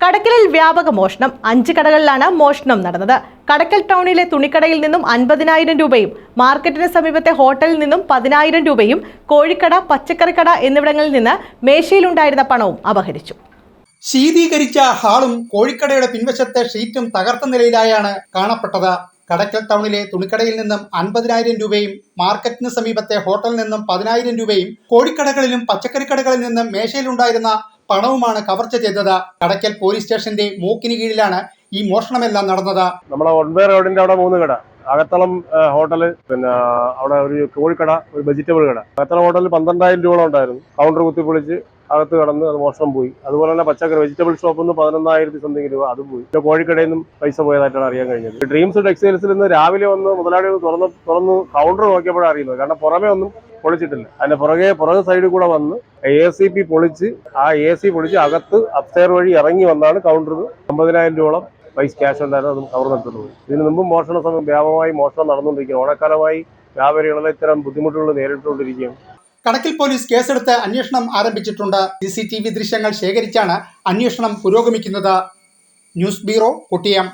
കടക്കലിൽ വ്യാപക മോഷണം. അഞ്ച് കടകളിലാണ് മോഷണം നടന്നത്. കടക്കൽ ടൗണിലെ തുണിക്കടയിൽ നിന്നും അൻപതിനായിരം രൂപയും മാർക്കറ്റിന് സമീപത്തെ ഹോട്ടലിൽ നിന്നും പതിനായിരം രൂപയും കോഴിക്കട പച്ചക്കറിക്കട എന്നിവിടങ്ങളിൽ നിന്ന് മേശയിലുണ്ടായിരുന്ന പണവും അപഹരിച്ചു. ശീതീകരിച്ച ഹാളും കോഴിക്കടയുടെ പിൻവശത്തെ ഷീറ്റും തകർത്ത നിലയിലായാണ് കാണപ്പെട്ടത്. കടക്കൽ ടൗണിലെ തുണിക്കടയിൽ നിന്നും അൻപതിനായിരം രൂപയും മാർക്കറ്റിന് സമീപത്തെ ഹോട്ടലിൽ നിന്നും പതിനായിരം രൂപയും കോഴിക്കടകളിലും പച്ചക്കറിക്കടകളിൽ നിന്നും മേശയിലുണ്ടായിരുന്ന പണവുമാണ് കവർച്ച ചെയ്തത്. കടയ്ക്കൽ പോലീസ് സ്റ്റേഷന്റെ മൂക്കിന് കീഴിലാണ് ഈ മോഷണമെല്ലാം നടന്നത്. നമ്മളെ ഒൺബേ റോഡിന്റെ അവിടെ മൂന്ന് കട. അകത്തളം ഹോട്ടൽ പിന്നെ അവിടെ ഒരു കോഴിക്കട ഒരു വെജിറ്റബിൾ കട. അകത്തളം ഹോട്ടലിൽ പന്ത്രണ്ടായിരം രൂപ ഉണ്ടായിരുന്നു. കൗണ്ടർ കുത്തിപ്പൊളിച്ച് അകത്ത് കടന്ന് അത് മോഷണം പോയി. അതുപോലെ തന്നെ പച്ചക്കറി വെജിറ്റബിൾ ഷോപ്പിൽ നിന്ന് പതിനൊന്നായിരത്തി സംതിങ് രൂപ അതും പോയി. പിന്നെ കോഴിക്കടയിൽ നിന്നും പൈസ പോയതായിട്ടാണ് അറിയാൻ കഴിഞ്ഞത്. ഡ്രീംസ് ടെക്സ്റ്റൈൽസിൽ നിന്ന് രാവിലെ ഒന്ന് മുതലാളി തുറന്ന് തുറന്ന് കൗണ്ടർ നോക്കിയപ്പോഴാണ് അറിയുന്നത്. കാരണം പുറമേ ഒന്നും പൊളിച്ചിട്ടില്ല. അതിന്റെ പുറകെ പുറകെ സൈഡിൽ കൂടെ വന്ന് എ സി പി പൊളിച്ച് ആ എ സി പൊളിച്ച് അകത്ത് അപ്സ്റ്റെയർ വഴി ഇറങ്ങി വന്നാണ് കൗണ്ടറിൽ അമ്പതിനായിരം രൂപയോളം വൈസ് ക്യാഷ് ഉണ്ടായിരുന്നു അതും കവർ നടത്തുന്നത് ഇതിന് മുമ്പും മോഷണ സമയം വ്യാപകമായി മോഷണം നടന്നുകൊണ്ടിരിക്കുകയാണ്. ഓണക്കാലമായി വ്യാപാരികളെ ഇത്തരം ബുദ്ധിമുട്ടുകൾ നേരിട്ടുകൊണ്ടിരിക്കുകയാണ്. കണക്കിൽ പോലീസ് കേസെടുത്ത് അന്വേഷണം ആരംഭിച്ചിട്ടുണ്ട്. സി സി ടി വി ദൃശ്യങ്ങൾ ശേഖരിച്ചാണ് അന്വേഷണം പുരോഗമിക്കുന്നത്. News bureau Kottiyam.